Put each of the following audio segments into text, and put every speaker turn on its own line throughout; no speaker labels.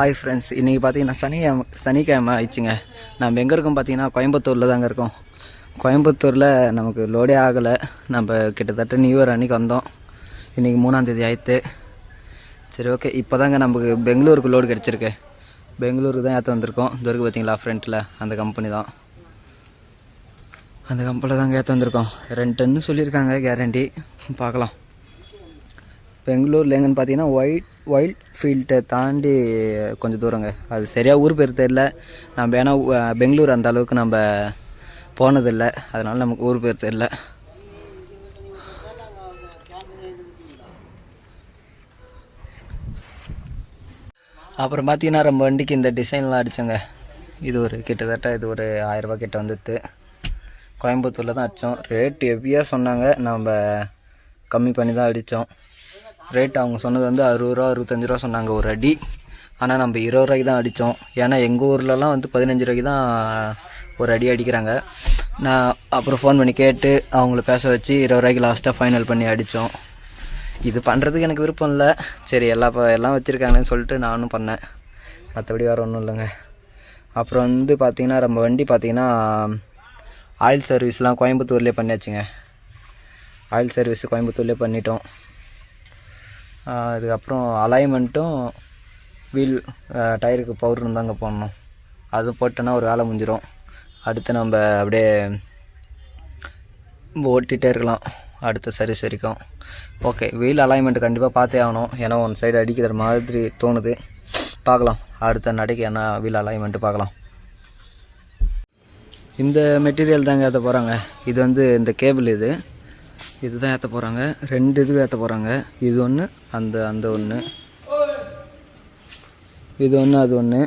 Hi friends இன்றைக்கி பார்த்தீங்கன்னா சனி சனிக்கிழமை ஆயிடுச்சுங்க. நம்ம எங்கே இருக்கோம் பார்த்தீங்கன்னா கோயம்புத்தூரில் தாங்க இருக்கோம். கோயம்புத்தூரில் நமக்கு லோடே ஆகலை. நம்ம கிட்டத்தட்ட நியூ இயர் அன்றைக்கி வந்தோம். இன்றைக்கி மூணாந்தேதி ஆயிடுத்து சரி ஓகே இப்போ தாங்க நமக்கு பெங்களூருக்கு லோடு கிடச்சிருக்கு. பெங்களூருக்கு தான் ஏற்ற வந்திருக்கோம். துருக்கு பார்த்தீங்களா ஃப்ரண்ட்டில் அந்த கம்பெனி தான். அந்த கம்பெனியில் தாங்க ஏற்ற வந்திருக்கோம். ரெண்டு டன்னு சொல்லியிருக்காங்க கேரண்டி பார்க்கலாம். பெங்களூரில் எங்கன்னு பார்த்தீங்கன்னா ஒயிட் ஒயில்ட் ஃபீல்டை தாண்டி கொஞ்சம் தூரங்க. அது சரியாக ஊர் பேர் தெரில நம்ம ஏன்னா பெங்களூர் அந்த அளவுக்கு நம்ம போனதில்லை. அதனால் நமக்கு ஊர் பேர் தெரில அப்புறம் பார்த்தீங்கன்னா நம்ம வண்டிக்கு இந்த டிசைன்லாம் அடித்தோங்க இது ஒரு கிட்டத்தட்ட இது ஒரு ஆயிரரூபா கிட்ட வந்துட்டு. கோயம்புத்தூரில் தான் அடித்தோம் ரேட் ஹெவியாக சொன்னாங்க நம்ம கம்மி பண்ணி தான் அடித்தோம் ரேட் அவங்க சொன்னது வந்து அறுபது ரூபா அறுபத்தஞ்சு ரூபா சொன்னாங்க ஒரு அடி. ஆனால் நம்ம இருபது ரூபாய்க்கு தான் அடித்தோம் ஏன்னா எங்கள் ஊர்லலாம் வந்து பதினஞ்சு ரூபாய்க்கு தான் ஒரு அடி அடிக்கிறாங்க. நான் அப்புறம் ஃபோன் பண்ணி கேட்டு அவங்கள பேச வச்சு இருபது ரூபாய்க்கு லாஸ்ட்டாக ஃபைனல் பண்ணி அடித்தோம் இது பண்ணுறதுக்கு எனக்கு விருப்பம் இல்லை. சரி எல்லா ப- எல்லாம் வச்சுருக்காங்கன்னு சொல்லிட்டு நானும் பண்ணேன். மற்றபடி வேறு ஒன்றும் இல்லைங்க. அப்புறம் வந்து பார்த்திங்கன்னா நம்ம வண்டி பார்த்திங்கன்னா ஆயில் சர்வீஸ்லாம் கோயம்புத்தூர்லேயே பண்ணியாச்சுங்க. ஆயில் சர்வீஸ் கோயம்புத்தூர்லேயே பண்ணிட்டோம். அதுக்கப்புறம் அலைன்மெண்ட்டும் வீல் டயருக்கு பவுடரும் தாங்க போடணும். அது போட்டோன்னா ஒரு வேலை முடிஞ்சிடும் அடுத்து நம்ம அப்படியே ஓட்டிகிட்டே இருக்கலாம். அடுத்த சரி சரிக்கும். ஓகே வீல் அலைன்மெண்ட் கண்டிப்பாக பார்த்தே ஆகணும். ஏன்னா ஒன் சைடு அடிக்கிற மாதிரி தோணுது. பார்க்கலாம். அடுத்த நடைக்கு என்ன வீல் அலைன்மெண்ட்டு பார்க்கலாம். இந்த மெட்டீரியல் தாங்க அதை போகிறாங்க இது வந்து இந்த கேபிள் இது. இதுதான் ஏற்ற போகிறாங்க ரெண்டு இதுவும் ஏற்ற போகிறாங்க இது ஒன்று அந்த அந்த ஒன்று இது ஒன்று அது ஒன்று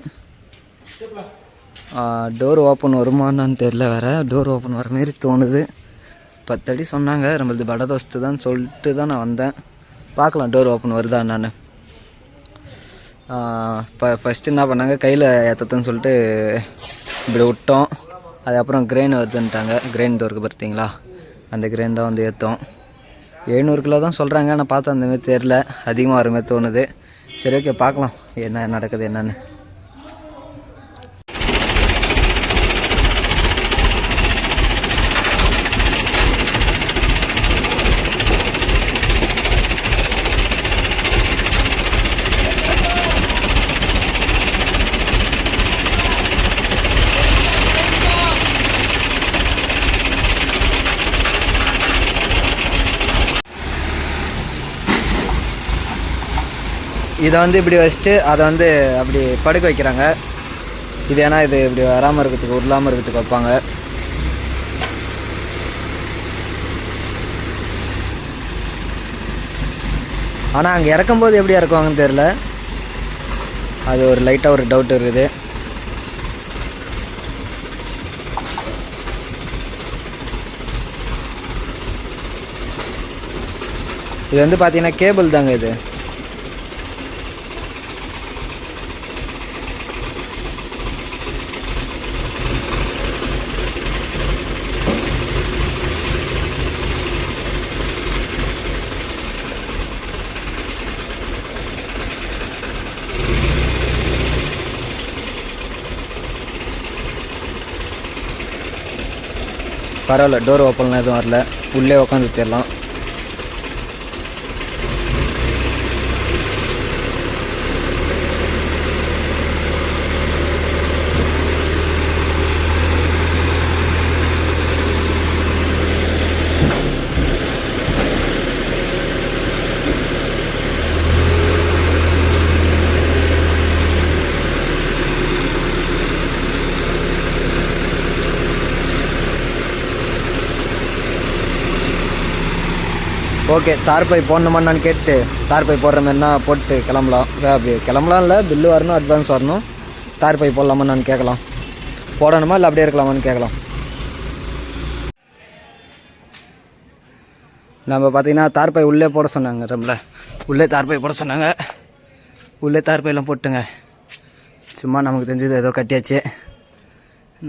டோர் ஓப்பன் வருமானான்னு தெரில வேறு. டோர் ஓப்பன் வர மாரி தோணுது. பத்தடி சொன்னாங்க. நம்மளது படதோஸ்து தான் சொல்லிட்டு தான் நான் வந்தேன். பார்க்கலாம் டோர் ஓப்பன் வருதா நான் இப்போ ஃபஸ்ட்டு என்ன பண்ணாங்க? கையில் ஏற்றத்துன்னு சொல்லிட்டு இப்படி விட்டோம். அதுக்கப்புறம் கிரெயின் வருதுன்ட்டாங்க. கிரெயின் டோருக்கு பார்த்தீங்களா? அந்த கிரேன் தான் வந்து ஏற்றோம் எழுநூறு கிலோ தான் சொல்கிறாங்க ஆனால் பார்த்தா அந்தமாதிரி தெரில அதிகமாக வர மாதிரி தோணுது. சரி ஓகே பார்க்கலாம். என்ன நடக்குது என்னென்னு. இதை வந்து இப்படி வச்சுட்டு அதை வந்து அப்படி படுக்க வைக்கிறாங்க. இது ஏன்னா இது இப்படி வராமல் இருக்கிறதுக்கு உருளாமல் இருக்கிறதுக்கு வைப்பாங்க. ஆனால் அங்கே இறக்கும்போது எப்படி இறக்குவாங்கன்னு தெரில அது ஒரு லைட்டாக ஒரு டவுட் இருக்குது. இது வந்து பார்த்தீங்கன்னா கேபிள் தாங்க இது. பரவாயில்ல டோர் ஓப்பன்லாம் எதுவும் வரல. உள்ளே உட்காந்து தேரலாம் ஓகே தார்பை போடணுமான்னு கேட்டு தார்பை போடுற மாதிரினா போட்டு கிளம்பலாம். வே- கிளம்பலாம் இல்லை பில்லு வரணும் அட்வான்ஸ் வரணும். தார்பை போடலாமா நான் கேட்கலாம். போடணுமா இல்லை அப்படியே இருக்கலாமான்னு கேட்கலாம். நம்ம பார்த்தீங்கன்னா தார்பை உள்ளே போட சொன்னாங்க ரொம்ப உள்ளே தார்பை போட சொன்னாங்க. உள்ளே தார்பையெல்லாம் போட்டுங்க. சும்மா நமக்கு தெரிஞ்சது ஏதோ கட்டியாச்சு.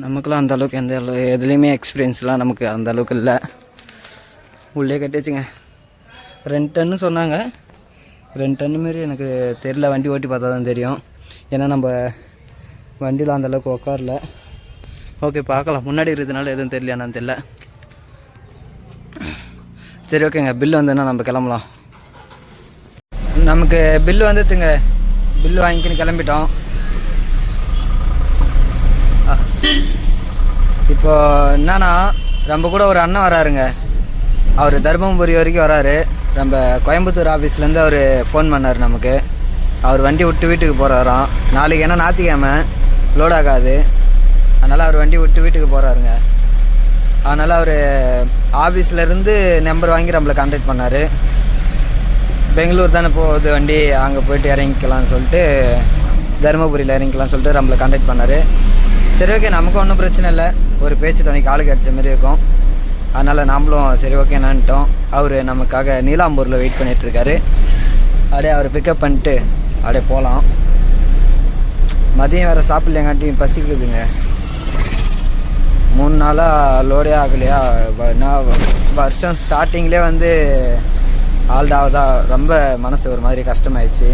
நமக்குலாம் அந்தளவுக்கு எந்த அளவு எதுலேயுமே எக்ஸ்பீரியன்ஸ்லாம் நமக்கு அந்தளவுக்கு இல்லை. உள்ளே கட்டியாச்சுங்க. ரெண்டு டன்னு சொன்னாங்க. ரெண்டு டன்னு மாரி எனக்கு தெரில வண்டி ஓட்டி பார்த்தா தான் தெரியும். ஏன்னா நம்ம வண்டியில் அந்தளவுக்கு உட்காரல ஓகே பார்க்கலாம். முன்னாடி இருக்கிறதுனால எதுவும் தெரியல தெரில தெரியல. சரி ஓகேங்க பில்லு வந்ததுன்னா நம்ம கிளம்பலாம். நமக்கு பில்லு வந்துட்டுங்க பில்லு வாங்கிக்கின்னு கிளம்பிட்டோம். இப்போ என்னன்னா நம்ம கூட ஒரு அண்ணன் வராருங்க. அவர் தருமபுரி வரைக்கும் வராரு. நம்ம கோயம்புத்தூர் ஆஃபீஸ்லேருந்து அவர் ஃபோன் பண்ணார் நமக்கு. அவர் வண்டி விட்டு வீட்டுக்கு போகிறாராம் நாளைக்கு ஏன்னா ஞாத்திக்கிழமை லோட் ஆகாது. அதனால் அவர் வண்டி விட்டு வீட்டுக்கு போகிறாருங்க அதனால் அவர் ஆஃபீஸ்லேருந்து நம்பர் வாங்கி நம்மளை கான்டாக்ட் பண்ணார். பெங்களூர் தானே போகுது வண்டி அங்கே போயிட்டு இறங்கிக்கலாம்னு சொல்லிட்டு தருமபுரியில் இறங்கிக்கலாம்னு சொல்லிட்டு நம்மளை கான்டாக்ட் பண்ணார். சரி ஓகே நமக்கு ஒன்றும் பிரச்சனை இல்லை. ஒரு பேச்சு துணைக்கு ஆளு கிடச்ச மாதிரி இருக்கும். அதனால் நாமளும் சரி ஓகே என்னான்ட்டோம் அவர் நமக்காக நீலாம்பூரில் வெயிட் பண்ணிகிட்ருக்காரு அப்படியே அவரை பிக்கப் பண்ணிட்டு அப்படியே போகலாம் மதியம் வேறு சாப்பிட்லையாங்காட்டியும் பசிக்குதுங்க. மூணு நாளாக லோடே ஆகலையா? நான் வருஷம் ஸ்டார்டிங்லேயே வந்து ஆல்டாவதா ரொம்ப மனசு ஒரு மாதிரி கஷ்டமாயிடுச்சு.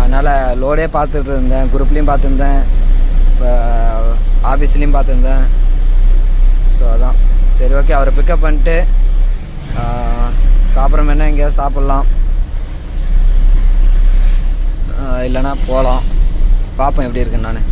அதனால் லோடே பார்த்துட்டு இருந்தேன். குரூப்லேயும் பார்த்துருந்தேன். ஆஃபீஸ்லேயும் பார்த்துருந்தேன். ஸோ அதான். சரி ஓகே அவரை பிக்கப் பண்ணிட்டு சாப்பிட்ற என்ன எங்கேயாவது சாப்பிட்லாம். இல்லைன்னா போகலாம். பார்ப்போம் எப்படி இருக்குன்னு நான்.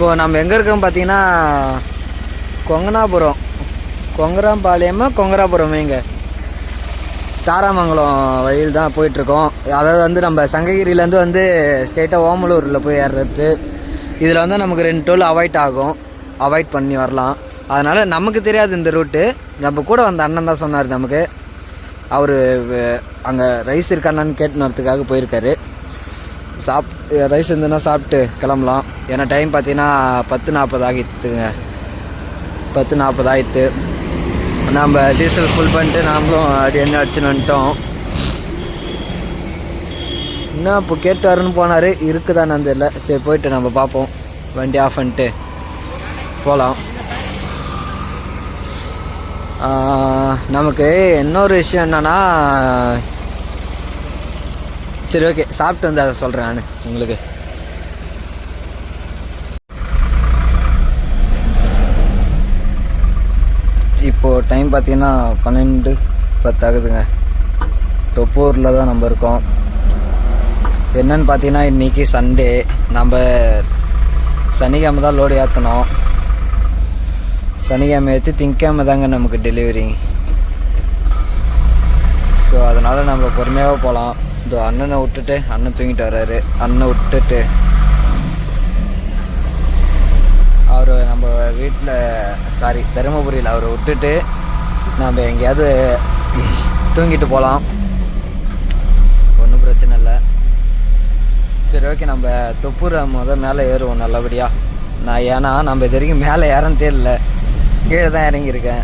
இப்போது நம்ம எங்கே இருக்கோம் பார்த்தீங்கன்னா கொங்கனாபுரம். கொங்கராம்பாளையமா கொங்கராபுரமேங்க தாராமங்கலம் வழியில் தான் போயிட்டுருக்கோம். அதாவது வந்து நம்ம சங்ககிரியிலேருந்து வந்து ஸ்டேட்டாக ஓமலூரில் போய் ஏறுறது இதில் வந்து நமக்கு ரெண்டு டோல் அவாய்ட் ஆகும். அவாய்ட் பண்ணி வரலாம். அதனால் நமக்கு தெரியாது இந்த ரூட்டு. நம்ம கூட வந்த அண்ணன் தான் சொன்னார் நமக்கு. அவர் அங்கே ரைஸ் இருக்கான்னு கேட்டுனதுக்காக போயிருக்காரு. சாப் ரைஸ் இருந்ததுன்னா சாப்பிட்டு கிளம்பலாம். ஏன்னா டைம் பார்த்தீங்கன்னா பத்து நாற்பது ஆகிடுத்துங்க பத்து நாற்பது ஆகிடுத்து நம்ம டீசல் ஃபுல் பண்ணிட்டு நாமளும் அடி எண்ணெய் அடிச்சுன்னு வந்துட்டோம். என்ன இப்போ கேட்டாருன்னு போனார். இருக்குதான்னு தெரியல. சரி போயிட்டு நம்ம பார்ப்போம். வண்டி ஆஃப் பண்ணிட்டு போகலாம் நமக்கு இன்னொரு விஷயம் என்னென்னா சரி ஓகே சாப்பிட்டு வந்து அதை சொல்கிறேன் நான் உங்களுக்கு. இப்போது டைம் பார்த்தீங்கன்னா பன்னெண்டு பத்தாகுதுங்க தொப்பூரில் தான் நம்ம இருக்கோம். என்னன்னு பார்த்தீங்கன்னா இன்றைக்கி சண்டே நம்ம சனிக்கிழமை தான் லோடு ஏற்றணும் சனிக்கிழமை ஏற்றி திங்கக்கிழமை தாங்க நமக்கு டெலிவரி ஸோ அதனால் நம்ம பொறுமையாக போகலாம் இந்த அண்ணனை விட்டுட்டு அண்ணன் தூங்கிட்டு வர்றாரு அண்ணனை விட்டுட்டு. அவர் நம்ம வீட்டில் சாரி தருமபுரியில் அவரை விட்டுட்டு நம்ம எங்கேயாவது தூங்கிட்டு போகலாம் ஒன்றும் பிரச்சனை இல்லை. சரி ஓகே நம்ம தொப்பூரை முத மேலே ஏறுவோம் நல்லபடியாக நான் ஏன்னா நம்ம இது வரைக்கும் மேலே ஏறந்தே இல்லை. கீழே தான் இறங்கியிருக்கேன்.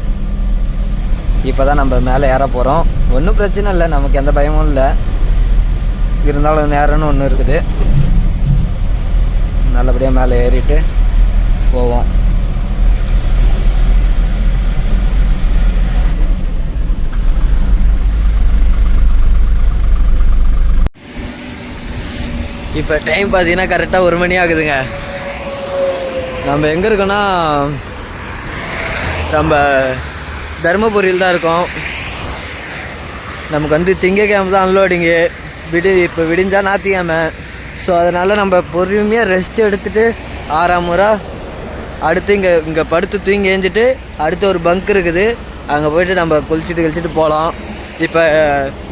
இப்போ தான் நம்ம மேலே ஏற போகிறோம் ஒன்றும் பிரச்சனை இல்லை நமக்கு எந்த பயமும் இல்லை. இருந்தாலும் நேரம்னு ஒன்று இருக்குது. நல்லபடியாக மேலே ஏறிட்டு போவோம். இப்போ டைம் பார்த்தீங்கன்னா கரெக்டாக ஒரு மணி ஆகுதுங்க. நம்ம எங்கே இருக்கோன்னா நம்ம தருமபுரியில் தான் இருக்கோம். நமக்கு வந்து திங்கக்கிழமை தான் அன்லோடிங்கு விடி இப்போ விடிஞ்சால் ஞாத்திக்கிழமை ஸோ அதனால் நம்ம பொறுமையாக ரெஸ்ட் எடுத்துகிட்டு ஆறாம் முறை அடுத்து இங்கே இங்கே படுத்து தூங்கி ஏஞ்சிட்டு அடுத்து ஒரு பங்க் இருக்குது. அங்கே போயிட்டு நம்ம குளிச்சுட்டு கழிச்சிட்டு போகலாம் இப்போ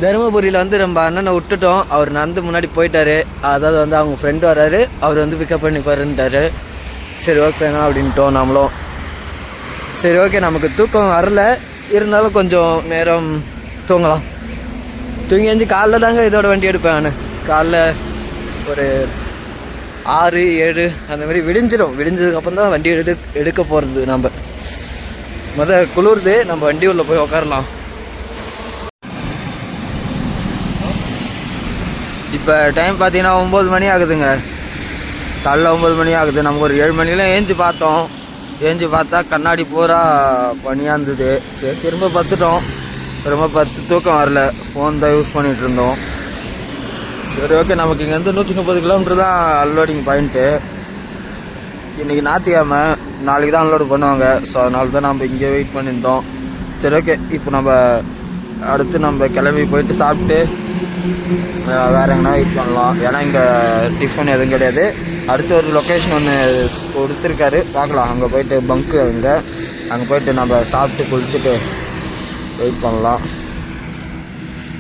தருமபுரியில் வந்து நம்ம அண்ணனை விட்டுட்டோம். அவர் நடந்து முன்னாடி போயிட்டாரு. அதாவது வந்து அவங்க ஃப்ரெண்டு வராரு. அவர் வந்து பிக்கப் பண்ணி பாருன்ட்டாரு. சரி ஓகேண்ணா அப்படின்ட்டோம் நாமளும் சரி ஓகே நமக்கு தூக்கம் வரல. இருந்தாலும் கொஞ்சம் நேரம் தூங்கலாம். தூங்கி எழுந்து காலைல தாங்க இதோட வண்டி எடுப்பேன் நான். காலைல ஒரு ஆறு ஏழு அந்த மாதிரி விடிஞ்சிடும் விடிஞ்சதுக்கப்புறம் தான் வண்டி எடு எடுக்க போகிறது நம்ம முத குளிருது நம்ம வண்டி உள்ளே போய் உட்காரலாம் இப்போ டைம் பார்த்தீங்கன்னா ஒம்பது மணி ஆகுதுங்க. காலைல ஒம்பது மணி ஆகுது. நமக்கு ஒரு ஏழு மணிலாம் ஏஞ்சி பார்த்தோம். ஏஞ்சி பார்த்தா கண்ணாடி பூரா பனியாக இருந்தது சரி திரும்ப பார்த்துட்டோம் ரொம்ப பத்து தூக்கம் வரல. ஃபோன் தான் யூஸ் பண்ணிகிட்டு இருந்தோம் சரி ஓகே நமக்கு இங்கேருந்து நூற்றி முப்பது கிலோமீட்டர் தான் அன்லோடிங் பாயிண்ட்டு இன்றைக்கி ஞாத்திக்கிழமை நாளைக்கு தான் அன்லோடு பண்ணுவாங்க. ஸோ அதனால தான் நம்ம இங்கே வெயிட் பண்ணியிருந்தோம். சரி ஓகே இப்போ நம்ம அடுத்து நம்ம கிளம்பி போயிட்டு சாப்பிட்டு வேறு எங்கன்னா வெயிட் பண்ணலாம். ஏன்னா இங்கே டிஃபன் எதுவும் கிடையாது. அடுத்து ஒரு லொக்கேஷன் ஒன்று கொடுத்துருக்காரு. பார்க்கலாம். அங்கே போயிட்டு பங்க்கு அங்கே. அங்கே போயிட்டு நம்ம சாப்பிட்டு குளிச்சுட்டு வெயிட் பண்ணலாம்.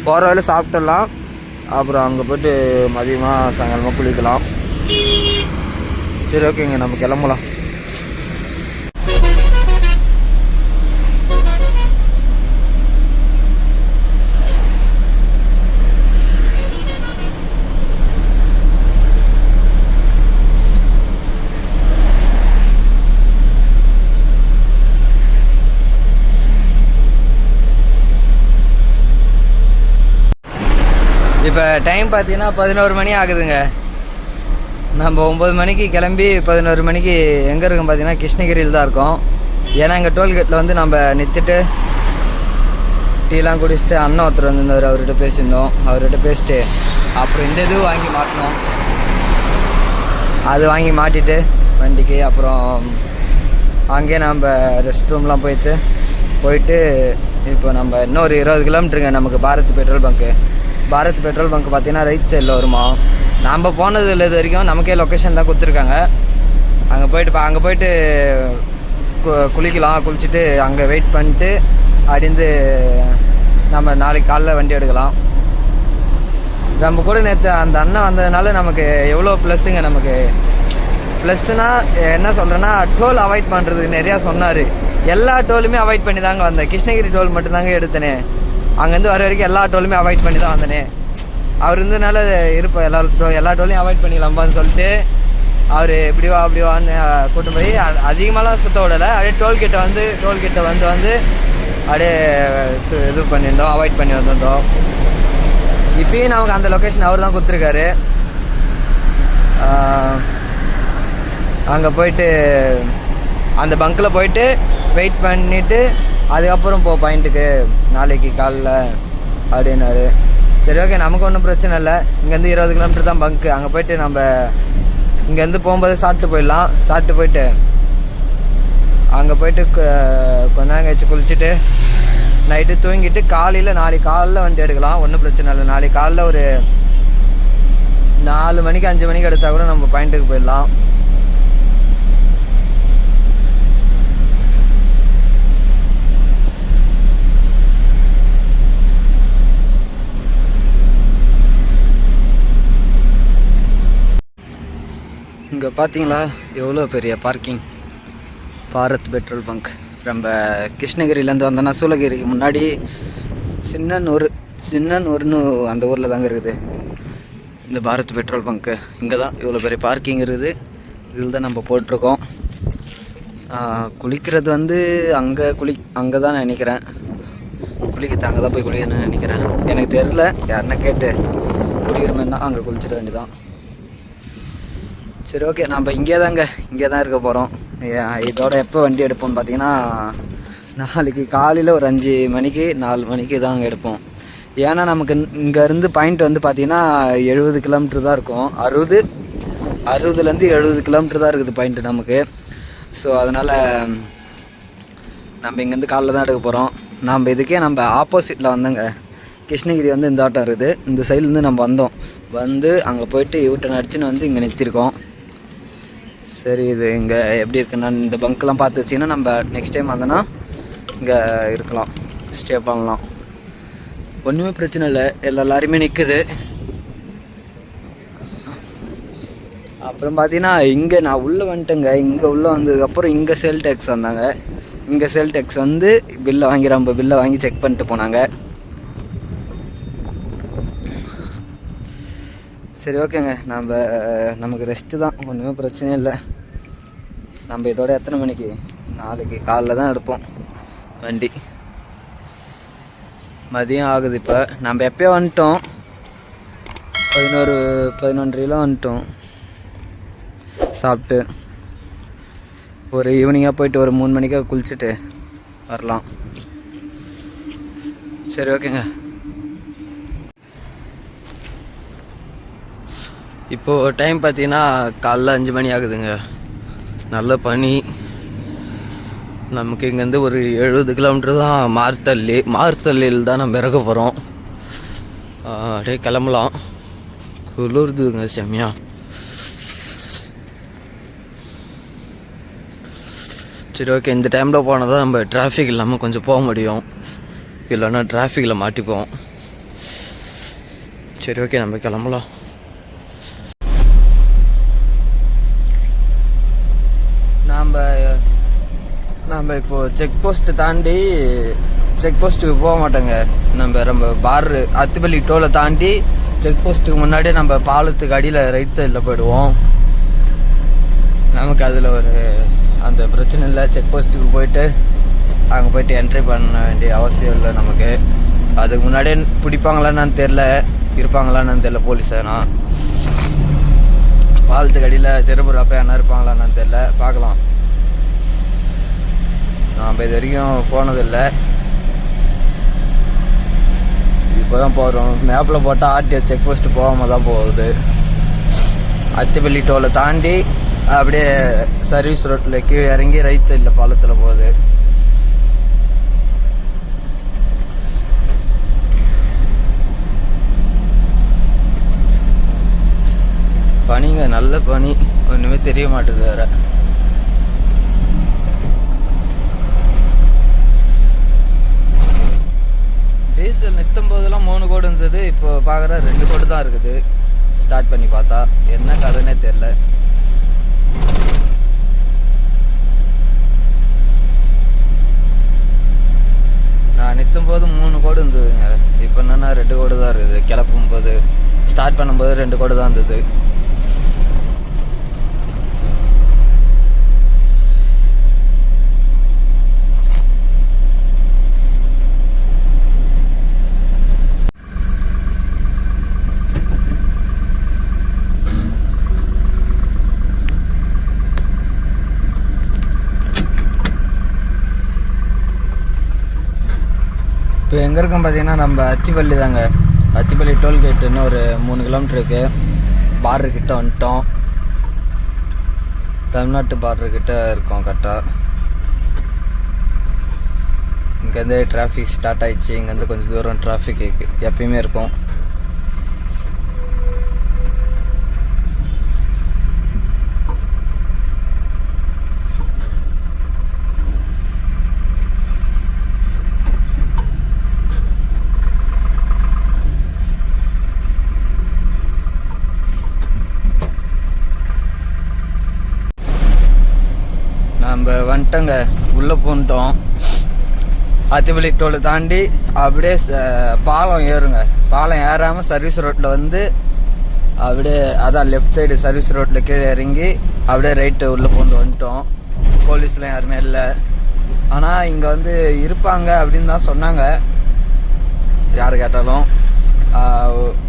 போகிற வேலை சாப்பிட்டுடலாம். அப்புறம் அங்கே போய்ட்டு மதியமாக சாயங்காலமாக குளிக்கலாம். சரி ஓகேங்க நம்ம கிளம்பலாம். இப்போ டைம் பார்த்தீங்கன்னா பதினோரு மணி ஆகுதுங்க. நம்ம ஒம்பது மணிக்கு கிளம்பி பதினோரு மணிக்கு எங்கே இருக்கோம் பார்த்தீங்கன்னா கிருஷ்ணகிரியில் தான் இருக்கோம். ஏன்னா இங்கே டோல்கேட்டில் வந்து நம்ம நிறுத்திட்டு டீலாம் குடிச்சிட்டு அண்ணன் ஒருத்தர் வந்திருந்தார் அவர்கிட்ட பேசியிருந்தோம். அவர்கிட்ட பேசிட்டு அப்புறம் இந்த இது வாங்கி மாட்டினோம். அது வாங்கி மாட்டிட்டு வண்டிக்கு அப்புறம் அங்கேயே நம்ம ரெஸ்ட் ரூம்லாம் போயிட்டு போயிட்டு இப்போ நம்ம இன்னொரு இருபது கிலோமீட்டருங்க நமக்கு பாரத் பெட்ரோல் பங்க்கு. பாரத் பெட்ரோல் பங்க் பார்த்தீங்கன்னா ரைட் சைடில் வருமா? நாம் போனது இல்லை இது வரைக்கும் நமக்கே லொக்கேஷன் தான் கொடுத்துருக்காங்க. அங்கே போயிட்டு பா அங்கே போயிட்டு கு- குளிக்கலாம் குளிச்சுட்டு அங்கே வெயிட் பண்ணிட்டு அடிந்து நம்ம நாளைக்கு காலைல வண்டி எடுக்கலாம். நம்ம கூட நேற்று அந்த அண்ணன் வந்ததுனால நமக்கு எவ்வளோ ப்ளஸ்ஸுங்க நமக்கு. ப்ளஸ்ஸுனால் என்ன சொல்கிறேன்னா டோல் அவாய்ட் பண்ணுறதுக்கு நிறையா சொன்னார். எல்லா டோலுமே அவாய்ட் பண்ணி தாங்க வந்தேன். கிருஷ்ணகிரி டோல் மட்டும்தாங்க எடுத்தேனே. அங்கேருந்து வர வரைக்கும் எல்லா டோலுமே அவாய்ட் பண்ணி தான் வந்தேனே. அவர் இருந்ததுனால இருப்போம் எல்லா டோ எல்லா டோலையும் அவாய்ட் பண்ணிக்கலாம்பான்னு சொல்லிட்டு அவர் இப்படி வா அப்படி வான்னு அஹ், கூட்டு போய் அதிகமாகலாம் சுத்த விடலை. அப்படியே டோல்கேட்டை வந்து டோல்கேட்டை வந்து வந்து அப்படியே சு- இது பண்ணியிருந்தோம் அவாய்ட் பண்ணி வந்திருந்தோம். இப்பயும் நமக்கு அந்த லொக்கேஷன் அவர் தான் கொடுத்துருக்காரு. அங்கே போயிட்டு அந்த பங்க்கில் போயிட்டு வெயிட் பண்ணிவிட்டு அதுக்கப்புறம் போ பாயிண்ட்டுக்கு நாளைக்கு காலைல அப்படின்னாரு. சரி ஓகே நமக்கு ஒன்றும் பிரச்சனை இல்லை. இங்கேருந்து இருபது கிலோமீட்டர் தான் பங்க்கு அங்கே போயிட்டு நம்ம இங்கேருந்து போகும்போது சாப்பிட்டு போயிடலாம். சாப்பிட்டு போயிட்டு அங்கே போயிட்டு கொஞ்ச நேரம் கழிச்சு குளிச்சுட்டு நைட்டு தூங்கிட்டு காலையில் நாளைக்கு காலைல வண்டி எடுக்கலாம். ஒன்றும் பிரச்சனை இல்லை. நாளைக்கு காலைல ஒரு நாலு மணிக்கு அஞ்சு மணிக்கு எடுத்தால் கூட நம்ம பாயிண்ட்டுக்கு போயிடலாம். இங்கே பார்த்தீங்களா எவ்வளோ பெரிய பார்க்கிங் பாரத் பெட்ரோல் பங்க் நம்ம கிருஷ்ணகிரியிலேருந்து வந்தோன்னா சூளகிரிக்கு முன்னாடி சின்னனூர் சின்னனூர்னு அந்த ஊரில் தாங்க இருக்குது. இந்த பாரத் பெட்ரோல் பங்க்கு இங்கே தான் இவ்வளோ பெரிய பார்க்கிங் இருக்குது. இதில் தான் நம்ம போட்டிருக்கோம். குளிக்கிறது வந்து அங்கே குளி அங்கே தான் நினைக்கிறேன். குளிக்கிறது அங்கே தான் போய் குளிக்கணும்னு நினைக்கிறேன். எனக்கு தெரில யாருன்னா கேட்டு குளிக்கிற மாதிரினா அங்கே குளிச்சிட வேண்டியதான் சரி ஓகே நம்ம இங்கே தாங்க இங்கே தான் இருக்க போகிறோம் இதோட எப்போ வண்டி எடுப்போம்னு பார்த்தீங்கன்னா நாளைக்கு காலையில் ஒரு அஞ்சு மணிக்கு நாலு மணிக்கு தாங்க எடுப்போம். ஏன்னா நமக்கு இங்கேருந்து பாயிண்ட் வந்து பார்த்தீங்கன்னா எழுபது கிலோமீட்டர் தான் இருக்கும். அறுபது அறுபதுலேருந்து எழுபது கிலோமீட்டர் தான் இருக்குது பாயிண்ட்டு நமக்கு. ஸோ அதனால் நம்ம இங்கேருந்து காலைல தான் எடுக்க போகிறோம் நம்ம இதுக்கே நம்ம ஆப்போசிட்டில் வந்தோங்க. கிருஷ்ணகிரி வந்து இந்த ஆட்டம் இருக்குது. இந்த சைட்லேருந்து நம்ம வந்தோம். வந்து அங்கே போயிட்டு யூட்டன் அடிச்சுன்னு வந்து இங்கே நிறுத்திருக்கோம். சரி இது இங்கே எப்படி இருக்குன்னா இந்த பங்க்லாம் பார்த்து வச்சிங்கன்னா நம்ம நெக்ஸ்ட் டைம் வந்தோன்னா இங்கே இருக்கலாம் ஸ்டே பண்ணலாம். ஒன்றுமே பிரச்சனை இல்லை எல்லா லாரியுமே நிற்குது அப்புறம் பார்த்தீங்கன்னா இங்கே நான் உள்ளே வந்துட்டேங்க. இங்கே உள்ளே வந்ததுக்கப்புறம் இங்கே சேல் டேக்ஸ் வந்தாங்க. இங்கே சேல் டேக்ஸ் வந்து பில்லை வாங்கி நம்ம பில்லை வாங்கி செக் பண்ணிட்டு போனாங்க. சரி ஓகேங்க நம்ம நமக்கு ரெஸ்ட்டு தான். ஒன்றுமே பிரச்சனை இல்லை. நம்ம இதோட எத்தனை மணிக்கு? நாளைக்கு காலைல தான் எடுப்போம். வண்டி. மதியம் ஆகுது இப்போ. நம்ம எப்போயோ வந்துட்டோம். பதினோரு பதினொன்றையில வந்துட்டோம். சாப்பிட்டு. ஒரு ஈவினிங்காக போயிட்டு ஒரு மூணு மணிக்காக குளிச்சுட்டு வரலாம். சரி ஓகேங்க. இப்போது டைம் பார்த்தீங்கன்னா காலைல அஞ்சு மணி ஆகுதுங்க. நல்ல பனி. நமக்கு இங்கேருந்து ஒரு எழுபது கிலோமீட்டர் தான் மார்த்தள்ளி மார்த்தள்ளியில் தான் நம்ம இறக்க போகிறோம் அப்படியே கிளம்பலாம். குளிர்துங்க செம்மையா. சரி ஓகே இந்த டைமில் போனால் தான் நம்ம டிராஃபிக் இல்லாமல் கொஞ்சம் போக முடியும். இல்லைன்னா டிராஃபிக்கில் மாட்டிப்போம். சரி ஓகே நம்ம கிளம்பலாம். நம்ம இப்போது செக் போஸ்ட்டு தாண்டி செக் போஸ்ட்டுக்கு போக மாட்டோங்க. நம்ம நம்ம பார் அத்திப்பள்ளி டோலை தாண்டி செக் போஸ்ட்டுக்கு முன்னாடியே நம்ம பாலத்துக்கு அடியில் ரைட் சைடில் போயிடுவோம். நமக்கு அதில் ஒரு அந்த பிரச்சனை இல்லை. செக் போஸ்ட்டுக்கு போயிட்டு அங்கே போயிட்டு என்ட்ரி பண்ண வேண்டிய அவசியம் இல்லை நமக்கு. அதுக்கு முன்னாடியே பிடிப்பாங்களான்னு தெரில இருப்பாங்களான்னு தெரில போலீஸ் நான் பாலத்துக்கு அடியில் திருப்பூர் அப்போ என்ன இருப்பாங்களான்னு தெரில பார்க்கலாம். நாம் இது வரைக்கும் போனதில்லை. இப்போ தான் போகிறோம் மேப்பில் போட்டால் ஆர்டிஓ செக் போஸ்ட்டு போகாம தான் போகுது. அத்திப்பள்ளி டோலை தாண்டி அப்படியே சர்வீஸ் ரோட்டில் கீழே இறங்கி ரைட் சைடில் பாலத்தில் போகுது. பனிங்க நல்ல பனி. ஒன்றுமே தெரிய மாட்டேது வேறு. டீசல் நிறுத்தும் போதெல்லாம் மூணு கோடு இருந்தது. இப்போ பார்க்குற ரெண்டு கோடு தான் இருக்குது. ஸ்டார்ட் பண்ணி பார்த்தா. என்ன கதைன்னே தெரில நான் நிற்கும் போது மூணு கோடு இருந்ததுங்க. இப்போ என்னென்னா ரெண்டு கோடு தான் இருக்குது. கிளப்பும் போது ஸ்டார்ட் பண்ணும்போது ரெண்டு கோடு தான் இருந்தது. இப்போ எங்கே இருக்கோம் பார்த்தீங்கன்னா நம்ம அத்திப்பள்ளி தாங்க. அத்திப்பள்ளி டோல்கேட்டுன்னு ஒரு மூணு கிலோமீட்டர் இருக்கு. பார்டர் கிட்ட வந்துட்டோம். தமிழ்நாட்டு பார்டர் கிட்ட இருக்கோம் கரெக்டாக இங்கேருந்து டிராஃபிக் ஸ்டார்ட் ஆயிடுச்சு. இங்கேருந்து கொஞ்சம் தூரம் டிராஃபிக் எப்பயுமே இருக்கும் கரெக்டாங்க உள்ளே போன்ட்டோம். அத்திவலி டோலை தாண்டி அப்படியே ச- பாலம் ஏறுங்க. பாலம் ஏறாமல் சர்வீஸ் ரோட்டில் வந்து அப்படியே அதான் லெஃப்ட் சைடு சர்வீஸ் ரோட்டில் கீழே இறங்கி அப்படியே ரைட்டு உள்ளே போந்து வந்துட்டோம். போலீஸ்லாம் யாருமே இல்லை. ஆனால் இங்கே வந்து இருப்பாங்க அப்படின்னு தான் சொன்னாங்க. யார் கேட்டாலும்.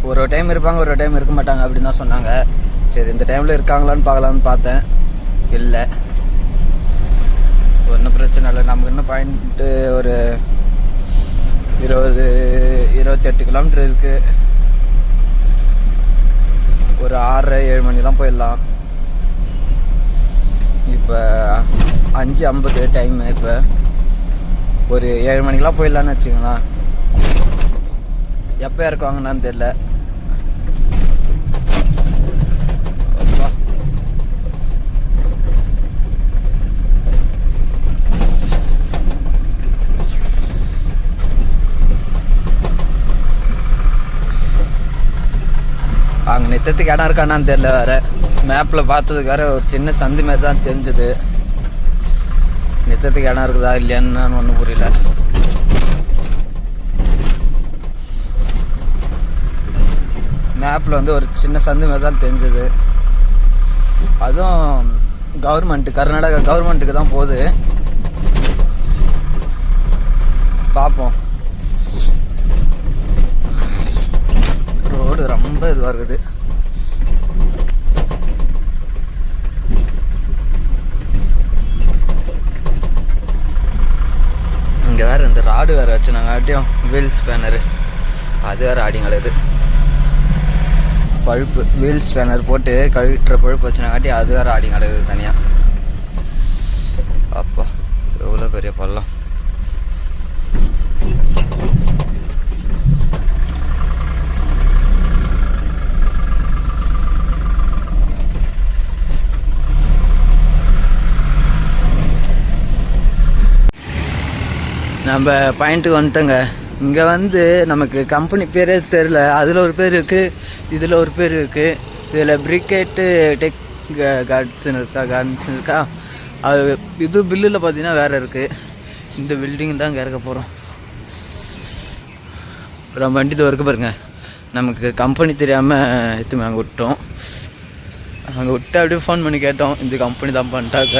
ஒரு டைம் இருப்பாங்க ஒரு டைம் இருக்க மாட்டாங்க அப்படின்னு தான் சொன்னாங்க. சரி இந்த டைமில் இருக்காங்களான்னு பார்க்கலான்னு பார்த்தேன். இல்லை. ஒன்றும் பிரச்சனை இல்லை. நமக்கு இன்னும் பாயிண்ட்டு ஒரு இருபது இருபத்தெட்டு கிலோமீட்டர் இருக்குது ஒரு ஆறரை ஏழு மணிலாம் போயிடலாம். இப்போ அஞ்சு ஐம்பது டைமு இப்போ. ஒரு ஏழு மணிக்கெலாம் போயிடலான்னு வச்சுக்கோங்களேன். எப்போ இறக்குவாங்கன்னு தெரில அப்பா. அங்கே இடம் இருக்கானான்னு தெரில வேற. மேப்பில் பார்த்ததுக்கு வேற ஒரு சின்ன சந்து மாதிரி தான் தெரிஞ்சுது. நிறுத்தத்துக்கு இடம் இருக்குதா இல்லையான்னு ஒன்றும் புரியல. மேப்பில் வந்து ஒரு சின்ன சந்து மாதிரி தான் தெரிஞ்சது. அதுவும் கவர்மெண்ட் கர்நாடகா கவர்மெண்ட்டுக்கு தான் போகுது. பார்ப்போம் ரோடு ரொம்ப இதுவாக இருக்குது இங்கே வேறு இந்த ராடு வேறு வச்சுனாங்காட்டியும் வீல் ஸ்பேனரு அது வேறு ஆடிங்களது பழுப்பு வீல் ஸ்பேனர் போட்டு கழுவிட்டுற பழுப்பு வச்சுனாங்காட்டி அது வேறு ஆடி தனியாக அப்பா எவ்வளோ பெரிய பள்ளம். நம்ம பாயிண்ட்டுக்கு வந்துட்டோங்க. இங்கே வந்து நமக்கு கம்பெனி பேரே தெரில அதில் ஒரு பேர் இருக்குது இதில் ஒரு பேர் இருக்குது இதில் பிரிக்கெட்டு டெக் கார்ட்ஸ்னு இருக்கா கார்ட்ஸ்னு இருக்கா? அது இது பில்லில் பார்த்தீங்கன்னா வேறு இருக்குது இந்த பில்டிங் தான் இறக்க போகிறோம் அப்புறம் வண்டி தோறுக்கு பாருங்க. நமக்கு கம்பெனி தெரியாமல் எடுத்து அங்கே விட்டோம். அங்கே விட்டு அப்படியே ஃபோன் பண்ணி கேட்டோம். இந்த கம்பெனி தான் பண்ணிட்டாக்க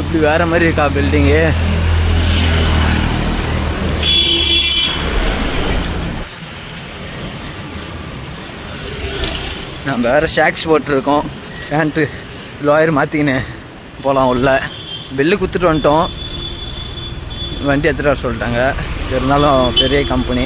எப்படி வேறு மாதிரி இருக்கா பில்டிங்கு நான் வேறு ஷாக்ஸ் போட்டிருக்கோம். ஃபேண்ட்டு லாயர் மாற்றிக்கின்னு போகலாம் உள்ள. பில்லு குத்துட்டு வந்துட்டோம். வண்டி எடுத்துகிட்டு வர சொல்லிட்டாங்க. இருந்தாலும் பெரிய கம்பெனி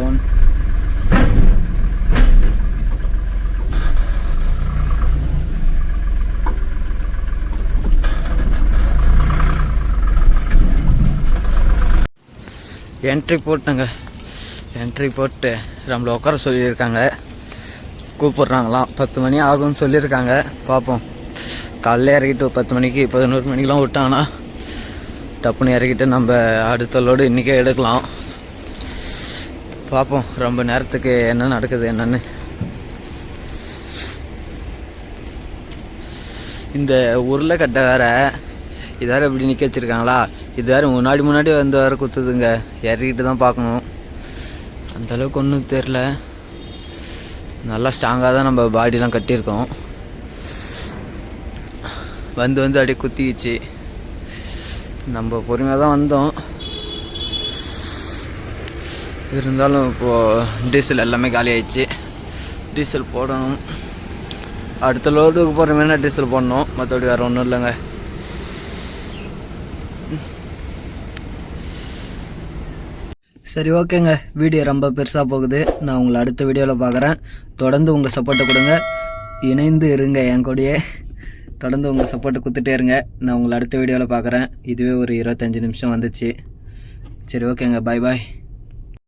எவ்வளோ என்ட்ரி போட்டேங்க. என்ட்ரி போட்டு நம்மளை உட்கார சொல்லியிருக்காங்க. கூப்பிட்றாங்களாம். பத்து மணி ஆகும்னு சொல்லியிருக்காங்க. பார்ப்போம் காலைல இறக்கிட்டு பத்து மணிக்கு பதினோரு மணிக்கெலாம் விட்டாங்கன்னா டப்புன்னு இறக்கிட்டு நம்ம அடுத்த லோடு இன்றைக்கே எடுக்கலாம். பார்ப்போம் ரொம்ப நேரத்துக்கு என்ன நடக்குது என்னன்னு. இந்த உருளைக்கட்டை வேற இது இப்படி நிற்க வச்சுருக்காங்களா? இது வேறு முன்னாடி முன்னாடி வந்து வேறு குத்துதுங்க. இறக்கிட்டு தான் பார்க்கணும். அந்தளவுக்கு ஒன்றும் தெரில நல்லா ஸ்ட்ராங்காக தான் நம்ம பாடிலாம் கட்டியிருக்கோம். வந்து வந்து அப்படியே குத்திக்கிச்சு. நம்ம பொறுமையாக தான் வந்தோம். இருந்தாலும் இப்போது டீசல் எல்லாமே காலி ஆயிடுச்சு டீசல் போடணும். அடுத்த லோடுக்கு போகிற மாதிரி டீசல் போடணும். மற்றபடி வேறு ஒன்றும் இல்லைங்க. சரி ஓகேங்க. வீடியோ ரொம்ப பெருசாக போகுது. நான் உங்களை அடுத்த வீடியோவில் பார்க்குறேன் தொடர்ந்து உங்கள் சப்போர்ட்டை கொடுங்க. இணைந்து இருங்க என் கூடயே. தொடர்ந்து உங்கள் சப்போர்ட்டை கொடுத்துட்டே இருங்க. நான் உங்களை அடுத்த வீடியோவில் பார்க்குறேன் இதுவே ஒரு இருபத்தஞ்சி நிமிஷம் வந்துச்சு. சரி ஓகேங்க. பாய் பாய்